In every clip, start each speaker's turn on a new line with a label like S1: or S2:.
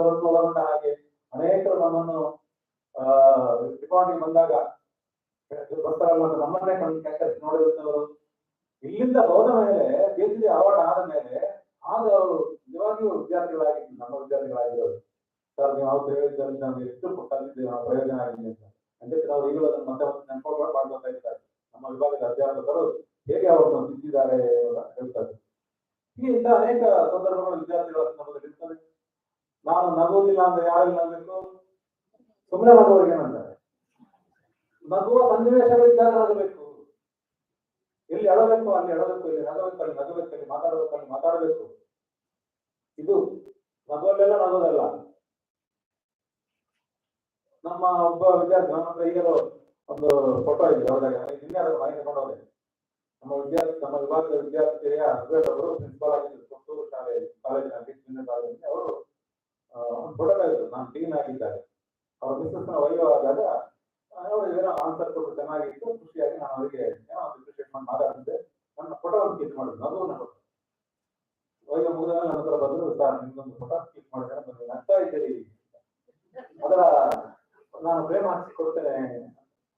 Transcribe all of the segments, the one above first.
S1: ಅವರನ್ನು ಹಾಗೆ ಅನೇಕರು ನಮ್ಮನ್ನು, ಆ ಬಂದಾಗ ಬರ್ತಾರಲ್ಲ ನಮ್ಮನ್ನೇ ಕಣ್ ನೋಡಿರುತ್ತವರು ಇಲ್ಲಿಂದ ಹೋದ ಮೇಲೆ ಪಿ ಅವಾರ್ಡ್ ಆದ ಮೇಲೆ, ಆಗ ಅವರು ನಿಜವಾಗಿಯೂ ವಿದ್ಯಾರ್ಥಿಗಳಾಗಿದ್ದು, ನಮ್ಮ ವಿದ್ಯಾರ್ಥಿಗಳಾಗಿರೋರು ಸರ್, ನೀವು ಅವ್ರು ಹೇಳಿದ್ದಲ್ಲಿ ನಮ್ಗೆ ಎಷ್ಟು ಕೊಟ್ಟಿದ್ದೀವಿ ನಾವು ಪ್ರಯೋಜನ ಆಗಿದೆ ಅಂತ. ಖಂಡಿತ ನಾವು ಈಗಲೂ ಅದನ್ನು ಮತ್ತೆ ಮತ್ತೆ ನೆನ್ಕೊಂಡು ಮಾಡ್ಕೊತಾ ಇರ್ತಾರೆ. ನಮ್ಮ ವಿಭಾಗದ ಅಧ್ಯಾಪಕರು ಹೇಗೆ ಅವರನ್ನು ಅಂತ ಹೇಳ್ತಾರೆ. ಹೀಗೆ ಇಂಥ ಅನೇಕ ಸಂದರ್ಭಗಳು ವಿದ್ಯಾರ್ಥಿಗಳ ಸಂದರ್ಭದಲ್ಲಿ ಇರ್ತವೆ. ನಾನು ನಗುವುದಿಲ್ಲ ಅಂದ್ರೆ ಯಾರಿಗೆ ನಗಬೇಕು ಸುಮ್ಮನೆ ನಗುವವರಿಗೆ ಏನಂತಾರೆ? ನಗುವ ಸನ್ನಿವೇಶಗಳಿದ್ದಾಗ ನಗಬೇಕು. ಎಲ್ಲಿ ಅಳಬೇಕು ಅಲ್ಲಿ ಅಳಬೇಕು ಇಲ್ಲಿ ನಗಬೇಕು, ಅಲ್ಲಿ ನಗಬೇಕು ಅಲ್ಲಿ ಮಾತಾಡಬೇಕು ಅಲ್ಲಿ ಮಾತಾಡಬೇಕು. ಇದು ನಗುವಲ್ಲೆಲ್ಲ ನಗೋದಲ್ಲ. ನಮ್ಮ ಒಬ್ಬ ವಿದ್ಯಾರ್ಥಿ, ನಮ್ಮ ಹತ್ರ ಈಗಲೂ ಒಂದು ಫೋಟೋ ಇದೆ ಹೋದಾಗ ನಿನ್ನೆ ಅದನ್ನು ಮಾಹಿತಿ ತಗೊಂಡವ್ರೆ. ನಮ್ಮ ವಿದ್ಯಾರ್ಥಿ, ನಮ್ಮ ವಿಭಾಗದ ವಿದ್ಯಾರ್ಥಿಯ ಅವರು ಪ್ರಿನ್ಸಿಪಾಲ್ ಆಗಿದ್ರು ಪುತ್ತೂರು ಶಾಲೆ ಕಾಲೇಜಿನ ಅವರು ಇದ್ರು ನಾನು ಟೀನ್ ಆಗಿದ್ದಾಗ. ಅವ್ರ ಮಿಸ್ಸಸ್ನ ಆದಾಗ, ಅವರು ಏನೋ ಆನ್ಸರ್ ಕೊಟ್ಟು ಚೆನ್ನಾಗಿತ್ತು, ಖುಷಿಯಾಗಿ ನಾನು ಅವರಿಗೆ ಏನೋ ಒಂದು ಅಪ್ರಿಷಿಯೇಟ್ ಮಾಡಿ ಮಾತಾಡಿದ್ದೆ. ನನ್ನ ಫೋಟೋ ಒಂದು ಕ್ಲಿಕ್ ಮಾಡಿದ್ರು. ನಗುವನ್ನ ಕೊಟ್ಟು ವೈವ ಮುಗಿದ ನನ್ನ ಹತ್ರ ಬಂದ್ರು ಸರ್, ನಿಮ್ದೊಂದು ಫೋಟೋ ಕ್ಲಿಕ್ ಮಾಡಿದ್ರೆ ನನಗೆ ನಗ್ತಾ ಇದ್ದೀರಿ ಅದರ ನಾನು ಪ್ರೇಮ ಹಾಕಿ ಕೊಡ್ತೇನೆ.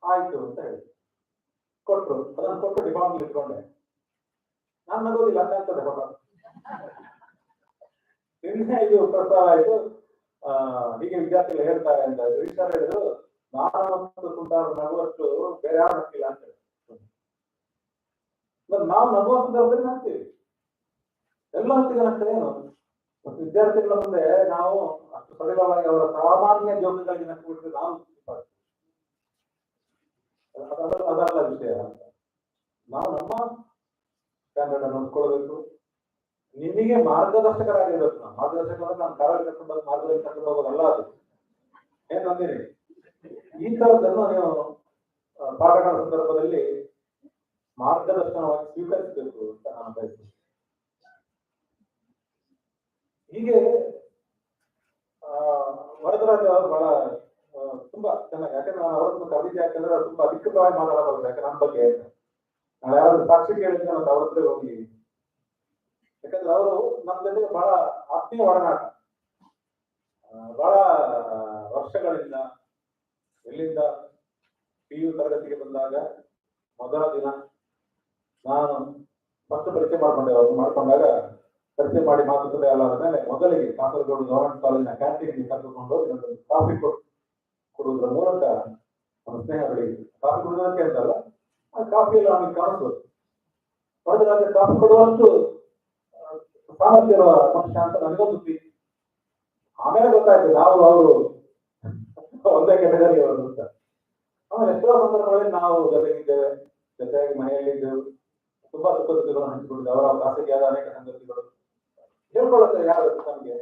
S1: ಆಯಿತು ಅಂತ ಹೇಳಿ. ಕೊಟ್ರು. ಅದನ್ನು ಕೊಟ್ಟು ಡಿಪಾರ್ಟ್ಮೆಂಟ್ ಇಟ್ಕೊಂಡೆ. ನಾನು ನಗೋದಿಲ್ಲ, ಅಂತ ಆಗ್ತದೆ ಫೋಟೋ ನಿನ್ನೆ ಇದು ಪ್ರಸ್ತಾವ ಆಯ್ತು ಆ, ಹೀಗೆ ವಿದ್ಯಾರ್ಥಿಗಳು ಹೇಳ್ತಾರೆ ಅಂತ ಸರ್ ಹೇಳಿದ್ರು ನಾನು ಮತ್ತು ಕುಂಟಾರ ನಗುವಷ್ಟು ಬೇರೆ ಯಾರು ನಗ್ತಿಲ್ಲ ಅಂತ ಹೇಳಿ ನಾವು ನಗುವ ಸಂದರ್ಭದಲ್ಲಿ ನಗ್ತೀವಿ. ಎಲ್ಲ ಹೊತ್ತಿಗೆ ನಗ್ತದೆ ಏನು? ಮತ್ತು ವಿದ್ಯಾರ್ಥಿಗಳ ಮುಂದೆ ನಾವು ಅಷ್ಟು ಸರಳವಾಗಿ ಅವರ ಸಾಮಾನ್ಯ ಜೋಕಗಳಿಗೆ ನಕ್ಕು ಬಿಟ್ಟರೆ ನಾವು ಅದರಲ್ಲ ವಿಷಯ. ಅಂತ ನಾವು ನಮ್ಮ ಸ್ಟ್ಯಾಂಡರ್ಡ್ ಅನ್ನು ಹೊಂದ್ಕೊಳ್ಬೇಕು ನಿಮಗೆ ಮಾರ್ಗದರ್ಶಕರಾಗಿರ್ಬೇಕು ನಾವು ಅಂದ್ರೆ ನಾನು ಕಾರಲ್ಲಿ ಕರ್ಕೊಂಡು ಮಾರ್ಗದಲ್ಲಿ ಕರ್ಕೊಂಡು ಹೋಗೋದಲ್ಲ ಅದು. ಏನ್ ಅಂದಿರಿ ಈ ತರದನ್ನು ನೀವು ಪಾಠ ಪಾಠಗಳ ಸಂದರ್ಭದಲ್ಲಿ ಮಾರ್ಗದರ್ಶನವಾಗಿ ಸ್ವೀಕರಿಸಬೇಕು ಅಂತ ನಾನು ಬಯಸ್ತೀನಿ. ಹೀಗೆ ವರದರಾಜ ಅವರು ಬಹಳ ತುಂಬಾ ಚೆನ್ನಾಗಿ, ಯಾಕಂದ್ರೆ ನಾನು ಅವರನ್ನು ಕವಿತೆ ಯಾಕಂದ್ರೆ ತುಂಬಾ ಅಧಿಕೃತವಾಗಿ ಮಾತಾಡಬಾರ್ದು. ಯಾಕಂದ್ರೆ ನನ್ನ ಬಗ್ಗೆ ನಾನು ಯಾರಾದ್ರೂ ಸಾಕ್ಷಿ ಕೇಳಿದ್ರೆ ನಾನು ಅವ್ರ ಹತ್ರ ಹೋಗಿ ಯಾಕಂದ್ರೆ ಅವರು ನಮ್ಮ ಜೊತೆಗೆ ಬಹಳ ಆತ್ಮೀಯ ಒಡನಾಟ. ಬಹಳ ವರ್ಷಗಳಿಂದ ಎಲ್ಲಿಂದ ಪಿ ಯು ತರಗತಿಗೆ ಬಂದಾಗ ಮೊದಲ ದಿನ ನಾನು ಫಸ್ಟ್ ಪರಿಚಯ ಮಾಡ್ಕೊಂಡೆ, ಅವ್ರು ಮಾಡ್ಕೊಂಡಾಗ ಪರಿಚಯ ಮಾಡಿ ಮಾತುಕತೆ ಎಲ್ಲ ಆದ್ಮೇಲೆ ಮೊದಲಿಗೆ ಕಾಸರಗೋಡು ಗವರ್ಮೆಂಟ್ ಕಾಲೇಜಿನ ಕ್ಯಾಂಟೀನ್ಗೆ ಕರೆದುಕೊಂಡು ಒಂದು ಕಾಫಿ ಕೊಡುವುದರ ಮೂಲಕ ನಮ್ಮ ಸ್ನೇಹ ಬೆಳೆಯಿತು ಕಾಫಿ ಕುಡಿಯೋದಕ್ಕೆ ಅಂತಲ್ಲ, ಆ ಕಾಫಿ ಎಲ್ಲ ಅವನಿಗೆ ಕಾಣಿಸ್ಬೋದು. ಹೊರಗೆ ಕಾಫಿ ಕೊಡುವಷ್ಟು ಸಾಮರ್ಥ್ಯ ಮನುಷ್ಯ ಅಂತ ನನಗೊಂದು ಪ್ರೀತಿ ಆಮೇಲೆ ಗೊತ್ತಾಯ್ತು ನಾವು ಅವರು? ಒಂದೇ ಕೆಟಗರಿ ಅವರು ಅಂತ. ಆಮೇಲೆ ಎಷ್ಟೋ ಸಂದರ್ಭಗಳಲ್ಲಿ ನಾವು ಜೊತೆಗಿದ್ದೇವೆ, ಜೊತೆಯಾಗಿ ಮನೆಯಲ್ಲಿದ್ದೆವು ತುಂಬಾ ಸುಖ ದುಃಖಗಳನ್ನು ಹಂಚಿಕೊಂಡಿದ್ದೆ ಅವರ ಖಾಸಗಿಯಾದ ಅನೇಕ ಸಂಗತಿಗಳು. ಹೇಳ್ಕೊಳ್ಳುತ್ತೆ ಯಾರು ನಮ್ಗೆ.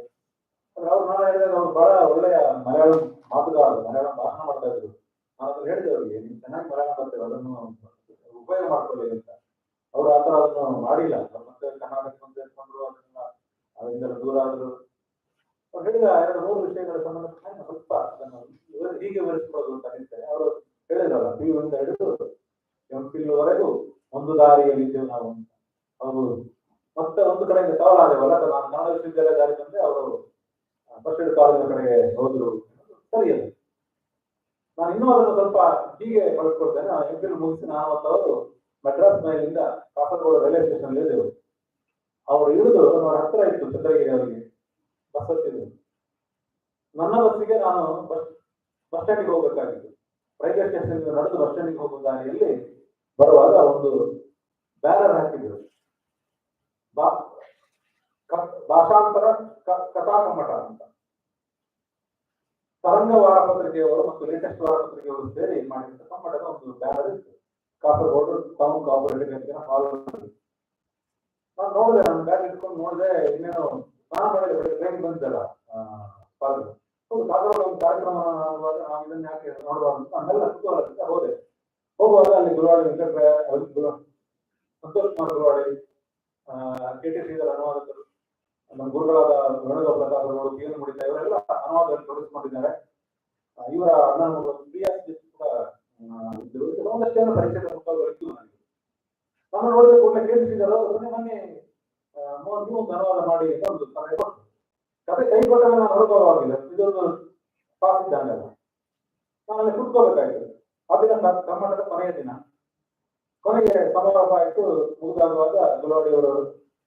S1: ಆದ್ರೆ ಅವ್ರು ನಾನು ಹೇಳಿದಾಗ ಅವ್ರು ಬಹಳ ಒಳ್ಳೆಯ ಮಲಯಾಳಂ ಮಾತುಗಾರರು, ಮಲಯಾಳಂ ಭಾಷಣ ಮಾಡ್ತಾ ಇದ್ರು. ನಾನು ಅದನ್ನು ಹೇಳಿದೆ ಅವರಿಗೆ, ನೀವು ಚೆನ್ನಾಗಿ ಮಲಯಾಳಂ ಬರ್ತೇವೆ ಅದನ್ನು ಉಪಯೋಗ ಮಾಡ್ಕೊಳ್ಳಿ ಅಂತ. ಅವ್ರು ಆ ಥರ ಅದನ್ನು ಮಾಡಿಲ್ಲ. ಮತ್ತೆ ಕರ್ನಾಟಕ ಅಂತ ಅದನ್ನ ಅದರಿಂದ ದೂರ ಆದ್ರು. ಅವ್ರು ಹೇಳಿದ ಎರಡು ಮೂರು ವಿಷಯಗಳ ಸಂಬಂಧ ಸ್ವಲ್ಪ ಅದನ್ನು ಹೀಗೆ ವಿವರಿಸ್ಕೊಳ್ಳೋದು ಅಂತ ಹೇಳ್ತಾರೆ ಅವರು ಹೇಳಿದ್ರಲ್ಲ ಪಿ ಯು ಇಂದ ಹಿಡಿದು, ಎಂ ವರೆಗೂ ಒಂದು ದಾರಿಯಲ್ಲಿ ಇದ್ದೇವೆ ನಾವು ಅಂತ. ಅವರು ಮತ್ತೆ ಒಂದು ಕಡೆಯಿಂದ ಸವಾಲಾದೆವಲ್ಲ ನಾನು ಕನ್ನಡ ವಿಶ್ವವಿದ್ಯಾಲಯ ದಾರಿ ಬಂದ್ರೆ ಅವರು ಫಸ್ಟ್ ಕಾಲೇಜಿನ ಕಡೆಗೆ ಹೋದ್ರು. ಸರಿಯಲ್ಲ ನಾನು ಇನ್ನೂ ಅದನ್ನು ಸ್ವಲ್ಪ ಹೀಗೆ ಬಳಸ್ಕೊಳ್ತೇನೆ ನಾನು ಎಂ ಫಿಲ್ ಮುಗಿಸಿ ನಾನು ಮತ್ತು ಅವರು ಮದ್ರಾಸ್ ಮೇಲಿಂದ ಕಾಸರಗೋಡು ರೈಲ್ವೆ ಸ್ಟೇಷನ್ ಇಳಿದೆವು ಅವರು ಇಳಿದು ನನ್ನ ಹತ್ತಿರ ಇತ್ತು ಚಂದ್ರಗಿರಿ ಅವರಿಗೆ ಬಸ್ ಹತ್ತಿದ್ರು ನನ್ನ ಬಸ್ಸಿಗೆ ನಾನು ಬಸ್ ಬಸ್ ಸ್ಟ್ಯಾಂಡಿಗೆ ಹೋಗ್ಬೇಕಾಗಿತ್ತು. ರೈಲ್ವೆ ಸ್ಟೇಷನ್ ನಡೆದು ಬಸ್ ಸ್ಟ್ಯಾಂಡಿಗೆ ಹೋಗುವ ದಾರಿಯಲ್ಲಿ ಬರುವಾಗ ಒಂದು ಬ್ಯಾನರ್ ಹಾಕಿದ್ರು. ಬಾ ಭಾಷಾಂತರ ಕಥಾ ಕಥಾಕಮ್ಮಟ ಅಂತ. ತರಂಗ ವಾರಪತ್ರಿಕೆಯವರು ಮತ್ತು ಲೇಟೆಸ್ಟ್ ವಾರಪತ್ರಿಕೆಯವರು ಸೇರಿ ಮಾಡಿದ ಕಮ್ಮಟದ ಒಂದು ಬ್ಯಾನರ್ ಇತ್ತು. ಕಾಸರಗೋಡು ಟೌನ್ ಕಾಪರ್ ಹೇಳಿದ್ರೆ ಹಾಲ್ ನಾನು ನೋಡಿದೆ, ನಾನು ಬ್ಯಾಗ್ ಇಟ್ಕೊಂಡು ನೋಡಿದೆ, ಇನ್ನೇನು ನಾನು ಮಾಡಿದೆ ಟ್ರೈನ್ ಬಂದಿದ್ದಲ್ಲ ಪಾಲ್ ಹೌದು, ಕಾಸರಗೋಡು ಒಂದು ಕಾರ್ಯಕ್ರಮ ನಾವು ಇದನ್ನ ಯಾಕೆ ನೋಡಬಾರ್ದು ಅಂತ ನಾನೆಲ್ಲ ಅಂತ ಹೋದೆ. ಹೋಗುವಾಗ ಅಲ್ಲಿ ಗುರುವಾಡಿ ಗುರು- ಸಂತೋಷ್ ಕುಮಾರ್ ಗುರುವಾಡಿ ಕೆ ಟಿ ಶ್ರೀಧರ್ ಅನುವಾದಕರು, ನಮ್ಮ ಗುರುಗಳಾದ ವೇಣುಗೋಪಾಲ ಪ್ರಸಾದ್ ಅವರು ಪಿ ಎನ್ ಮುಡಿತ, ಇವರೆಲ್ಲ ಅನುವಾದ ಪ್ರೊಡ್ಯೂಸ್ ಮಾಡಿದ್ದಾರೆ. ಇವರ ಅಣ್ಣ ಪ್ರಿಯಾ ಕೂಡ ಇದು ಒಂದಷ್ಟೇನು ಪರಿಚಯದ ಮುಖಗಳು ಇತ್ತು ನನಗೆ ನಾನು ನೋಡಿದ ಕೂಡಲೇ ಕೆ ಟಿ ಶ್ರೀಧರ್ ಮೊನ್ನೆ ಮೊನ್ನೆ ನೀವು ಧನವಾದ ಮಾಡಿ ಅಂತ ಒಂದು ಸಲಹೆ ಕೊಟ್ಟರು ಕತೆ ಕೈ ಕೊಟ್ಟಾಗ ನಾನು ಹೊರಗೋವಾಗಿಲ್ಲ ಇದೊಂದು ಪಾಸ್ ಇದ್ದಂಗಲ್ಲ ನಾನು ಅಲ್ಲಿ ಕುತ್ಕೋಬೇಕಾಗಿತ್ತು ಆ ದಿನ ಕ- ಕರ್ನಾಟಕದ ಕೊನೆಯ ದಿನ ಕೊನೆಗೆ ಸಮಾರೋಪ ಆಯಿತು ಮುಗಿದಾಗುವಾಗ ಗುಲಾಡಿಯವರು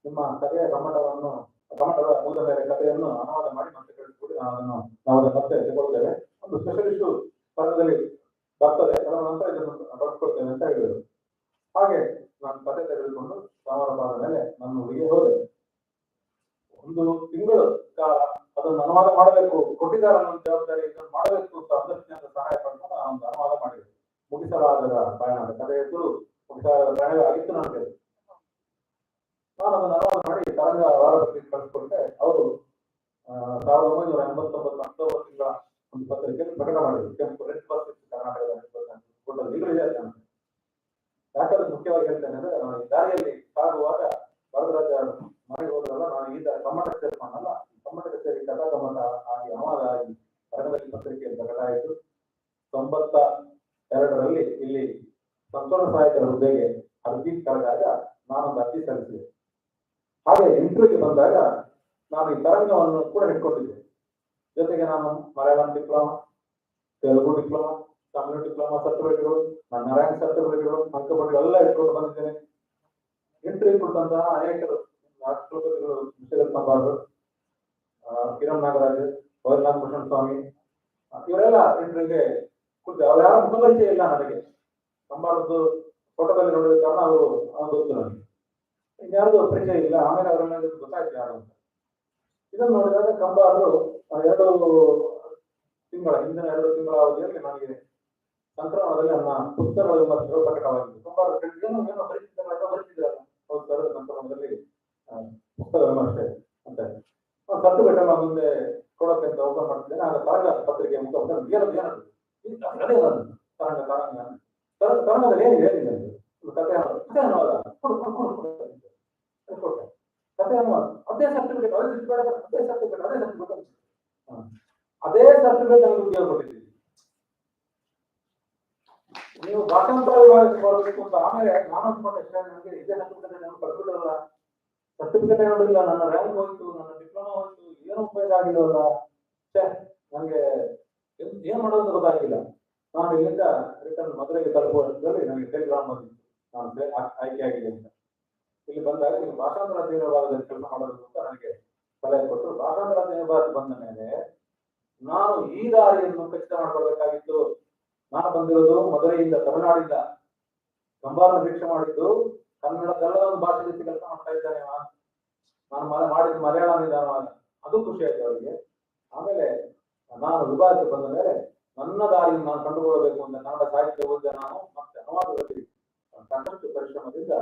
S1: ನಿಮ್ಮ ಕಥೆಯ ಕಮ್ಮಟವನ್ನು ಕಮ್ಮಟದ ಮೇಲೆ ಕಥೆಯನ್ನು ಅನುವಾದ ಮಾಡಿ ಮತ್ತೆ ಕಳಿಸ್ಬಿಡಿ ನಾನು ಅದನ್ನು ನಾವು ಅದನ್ನು ಮತ್ತೆ ತಗೊಳ್ತೇವೆ ಒಂದು ಸ್ಪೆಷಲಿಸ್ಟ್ ಕನ್ನಡದಲ್ಲಿ ಬರ್ತದೆ ಅದರ ನಂತರ ಇದನ್ನು ಬರ್ಕೊಡ್ತೇನೆ ಅಂತ ಹೇಳಿದರು. ಹಾಗೆ ನಾನು ಕತೆ ತೆಗೆದುಕೊಂಡು ಸಮಾರಂಭದ ಮೇಲೆ ನನ್ನ ಊರಿಗೆ ಹೋದೆ. ಒಂದು ತಿಂಗಳು ಕಾಲ ಅದನ್ನು ಅನುವಾದ ಮಾಡಬೇಕು, ಕೊಟ್ಟಿದ್ದಾರೆ ಅನ್ನೋ ಜವಾಬ್ದಾರಿ ಇದನ್ನು ಮಾಡಬೇಕು ಅಂತ ಅಂದರ್ಶನದ ಸಹಾಯ ಪಡೆದು ನಾನು ಒಂದು ಅನುವಾದ ಮಾಡಿದೆ. ಮುಗಿಸಲಾಗದ ಪ್ರಯಾಣದ ಕಥೆ ಹೆಸರು ಮುಗಿಸಲಾಗದ ಪ್ರಯಾಣ ಆಗಿತ್ತು ನನಗೆ. ನಾನು ಅದನ್ನು ಅನುವಾದ ಮಾಡಿ ತರಂಗ ವಾರಪತ್ರಿಕೆ ಕಳಿಸ್ಕೊಟ್ಟೆ. ಅವರು ಸಾವಿರದ ಒಂಬೈನೂರ ಎಂಬತ್ತೊಂಬತ್ತು ಅಕ್ಟೋಬರ್ ತಿಂಗಳ ಒಂದು ಪತ್ರಿಕೆಯಲ್ಲಿ ಪ್ರಕಟ ಮಾಡಿದ್ರು. ಕೆಂಪು ರೆಡ್ ಬಸ್ ಕರ್ನಾಟಕದ ಯಾಕಂದ್ರೆ ಮುಖ್ಯವಾಗಿ ಹೇಳ್ತೇನೆ ಅಂದ್ರೆ ನಾನು ದಾರಿಯಲ್ಲಿ ಸಾಗುವಾಗ ವರದರಾಜ ಮನೆಗೆ ಹೋದ್ರಲ್ಲ, ನಾನು ತರ ಕಮ್ಮಟ ಸೇರ್ಕೊಂಡಲ್ಲ ಮಾಡಲ್ಲ ಕಮ್ಮಟ ಸೇರಿ ಕಥಾ ಕಮ್ಮಟ ಆಗಿ ಅನುವಾದ ಆಗಿ ಕನ್ನಡದಲ್ಲಿ ಪತ್ರಿಕೆಯಲ್ಲಿ ಪ್ರಕಟ ಆಯಿತು. ತೊಂಬತ್ತ ಎರಡರಲ್ಲಿ ಇಲ್ಲಿ ಸಂತೋಷ ಸಹಾಯಕರ ಹುದ್ದೆಗೆ ಅರ್ಜಿ ಕರೆದಾಗ ನಾನೊಂದು ಅರ್ಜಿ ಸಲ್ಲಿಸಿದೆ. ಹಾಗೆ ಇಂಟರ್ವ್ಯೂಗೆ ಬಂದಾಗ ನಾನು ಈ ತರಂಗವನ್ನು ಕೂಡ ಇಟ್ಕೊಂಡಿದ್ದೆ ಜೊತೆಗೆ ನಾನು Malayalam diploma Telugu diploma Tamil diploma ಸರ್ಟಿಫಿಕೇಟ್ಗಳು ನನ್ನ ರ್ಯಾಂಕ್ ಸರ್ಟಿಫಿಕೇಟ್ಗಳು ಅಂಕಪಟ್ಟಿಗಳು ಎಲ್ಲ ಇಟ್ಕೊಂಡು ಬಂದಿದ್ದೇನೆ. ಎಂಟ್ರಿ ಕೊಟ್ಟಂತಹ ಅನೇಕರು ವಿಷಯದ ಸಂಬಾರರು ಕಿರಣ್ ನಾಗರಾಜ್ ವೈದ್ಯನಾಥ್ ಭೂಷಣ ಸ್ವಾಮಿ ಇವರೆಲ್ಲ ಎಂಟ್ರಿಗೆ ಕೊಟ್ಟು ಅವ್ರ ಯಾರು ಮುಖಪರಿಚಯ ಇಲ್ಲ ನನಗೆ. ಸಂಬಾರದ್ದು ಫೋಟೋದಲ್ಲಿ ನೋಡಿದ ಕಾರಣ ಅವರು ಗೊತ್ತು ನನಗೆ. ಇನ್ಯಾರ್ದು ಪರಿಚಯ ಇಲ್ಲ, ಆಮೇಲೆ ಅವರನ್ನ ಗೊತ್ತಾಯ್ತು ಯಾರು ಅಂತ. ಇದನ್ನು ನೋಡಿದಾಗ ಕಂಬಾರರು ಎರಡು ತಿಂಗಳ, ಹಿಂದಿನ ಎರಡು ತಿಂಗಳ ಅವಧಿಯಲ್ಲಿ ನನಗೆ ಸಂಕ್ರಮಣದಲ್ಲಿ ನನ್ನ ಪುಸ್ತಕಗಳ ವಿಮರ್ಶೆಗಳು ಪ್ರಕಟವಾಗಿದೆ ತುಂಬಾ ಏನು ಏನು ಪರಿಚಿತಗಳೆಲ್ಲ ಬರೀತಿದ್ರಲ್ಲ ಹೌದು ಸರ್, ಸಂಕ್ರಮಣದಲ್ಲಿ ಪುಸ್ತಕ ವಿಮರ್ಶೆ ಅಂತ. ನಾನು ಸತ್ತು ಬೆಟ್ಟಲ್ಲ ಮುಂದೆ ಕೊಡೋಕೆ ಅಂತ ಓಪನ್ ಮಾಡ್ತಿದ್ದೇನೆ. ಆಗ ತರಂಗ ಪತ್ರಿಕೆ ಇದು ಅದೇ ಅದು. ತರಂಗ ತರಂಗ. ತರಂಗ ತರಂಗದಲ್ಲಿ ಏನು ಹೇಳಿದೆ ಕಥೆ ಕಥೆ ಅನ್ನೋದ ಕೊಡು ಕೊಡು ಕೊಡು ಕೊಟ್ಟೆ. ಕಥೆ ಅನುವಾದ ಅದೇ ಸರ್ಟಿಫಿಕೇಟ್ ಅದೇ ಸರ್ಟಿಫಿಕೇಟ್ ಅದೇ ಸರ್ಟಿಫಿಕೇಟ್ ಅದೇ ಸರ್ಟಿಫಿಕೇಟ್ ಅದೇ ಸರ್ಟಿಫಿಕೇಟ್ ನನಗೆ ಉದ್ಯೋಗ ಕೊಟ್ಟಿದ್ದೀವಿ ನೀವು ಬರಬೇಕು ಅಂತ ಆಮೇಲೆ ನಾನು ಅನ್ಕೊಂಡೆ ನನಗೆ ಇದೇ ಸರ್ಟಿಫಿಕೇಟ್ ನಾನು ಪಡ್ಬಿಡಲ್ಲ ಸರ್ಟಿಫಿಕೇಟ್ ನೋಡಿಲ್ಲ ನನ್ನ ರ್ಯಾಂಕ್ ಹೋಯ್ತು, ನನ್ನ ಡಿಪ್ಲೊಮಾ ಹೋಯ್ತು, ಏನು ಉಪಯೋಗ ಆಗಿಲ್ಲ ಛೇ, ನನಗೆ ಏನ್- ಮಾಡೋದು ಗೊತ್ತಾಗಿಲ್ಲ. ನಾನು ಇಲ್ಲಿಂದ ರಿಟರ್ನ್ ಮದುವೆಗೆ ತಲುಪುವಷ್ಟರಲ್ಲಿ ನನಗೆ ಟೆಲಿಗ್ರಾಮ್ ಬಂದಿತ್ತು ನಾನು ಆಯ್ಕೆ ಆಗಿದೆ ಅಂತ. ಇಲ್ಲಿ ಬಂದಾಗ ನೀವು ಭಾಷಾಂತರ ಅಧ್ಯಯನ ಕೆಲಸ ಮಾಡೋದು ಅಂತ ನನಗೆ ಸಲಹೆ ಕೊಟ್ಟರು. ಭಾಷಾಂತರ ಅಧ್ಯಯನ ಬಂದ ಮೇಲೆ ನಾನು ಈ ದಾರಿಯನ್ನು ಖಚಿತ ಮಾಡ್ಕೊಳ್ಬೇಕಾಗಿತ್ತು. ನಾನು ಬಂದಿರೋದು ಮದುವೆಯಿಂದ ತಮಿಳುನಾಡಿಂದ. ಕಂಬಾರ ಭಿಕ್ಷೆ ಮಾಡಿದ್ದು, ಕನ್ನಡ ಒಂದು ಭಾಷೆ ಜೊತೆ ಕೆಲಸ ಮಾಡ್ತಾ ಇದ್ದಾನೆ. ನಾನು ಮಲ ಮಾಡಿದ ಮಲಯಾಳಂ ನಿಧಾನವಾಗ ಅದು ಖುಷಿ ಆಯ್ತು ಅವರಿಗೆ. ಆಮೇಲೆ ನಾನು ವಿಭಾಗಕ್ಕೆ ಬಂದ ಮೇಲೆ ನನ್ನ ದಾರಿಯನ್ನು ನಾನು ಕಂಡುಕೊಳ್ಳಬೇಕು ಅಂತ ಕನ್ನಡ ಸಾಹಿತ್ಯ ಓದಿದ ನಾನು ಮತ್ತೆ ಅನುವಾದದಲ್ಲಿ ಸಾಕಷ್ಟು ಪರಿಶ್ರಮದಿಂದ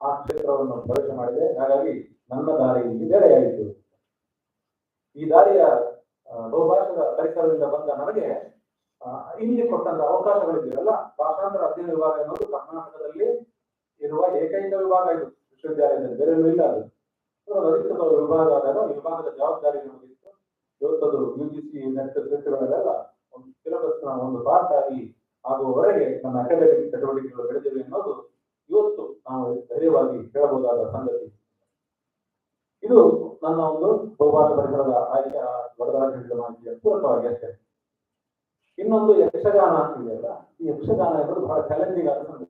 S1: ಆ ಕ್ಷೇತ್ರವನ್ನು ಪ್ರವೇಶ ಮಾಡಿದೆ. ಹಾಗಾಗಿ ನನ್ನ ದಾರಿ ಇಲ್ಲಿ ಬೇರೆಯಾಯಿತು ಈ ದಾರಿಯ ಬಹುಭಾಷದ ಪರಿಸರದಿಂದ ಬಂದ ನನಗೆ ಇಲ್ಲಿ ಕೊಟ್ಟಂತ ಅವಕಾಶಗಳಿದೆಯಲ್ಲ ಭಾಷಾಂತರ ಅಧ್ಯಯನ ವಿಭಾಗ ಅನ್ನೋದು ಕರ್ನಾಟಕದಲ್ಲಿ ಇರುವ ಏಕೈಕ ವಿಭಾಗ ಇದು, ವಿಶ್ವವಿದ್ಯಾಲಯದಲ್ಲಿ. ಬೇರೆ ಇಲ್ಲ ಅದು. ಅಧಿಕೃತ ವಿಭಾಗ ಆದಾಗ ವಿಭಾಗದ ಜವಾಬ್ದಾರಿ ನಮಗಿತ್ತು ಇವತ್ತದು ಯು ಜಿ ಸಿ ನೆಟ್ ಸೆಟ್ಗಳಲ್ಲೆಲ್ಲ ಒಂದು ಸಿಲೆಬಸ್ ಒಂದು ಪಾರ್ಟ್ ಆಗಿ ಆಗುವವರೆಗೆ ನಮ್ಮ ಅಕಾಡೆಮಿಕ್ ಚಟುವಟಿಕೆಗಳು ಬೆಳೆದಿವೆ ಅನ್ನೋದು ಇವತ್ತು ನಾವು ಧೈರ್ಯವಾಗಿ ಹೇಳಬಹುದಾದ ಸಂಗತಿ. ಇದು ನನ್ನ ಒಂದು ಬಹುಭಾಷಾ ಪರಿಸರದ ಆಯ್ಕೆ ಹೇಳಿದ ಮಾಹಿತಿಯ ಪೂರಕವಾಗಿ ಅಷ್ಟೇ. ಇನ್ನೊಂದು ಯಕ್ಷಗಾನ ಇದೆಯಲ್ಲ ಈ ಯಕ್ಷಗಾನ ಎಂಬುದು ಬಹಳ ಚಾಲೆಂಜಿಂಗ್ ಆದ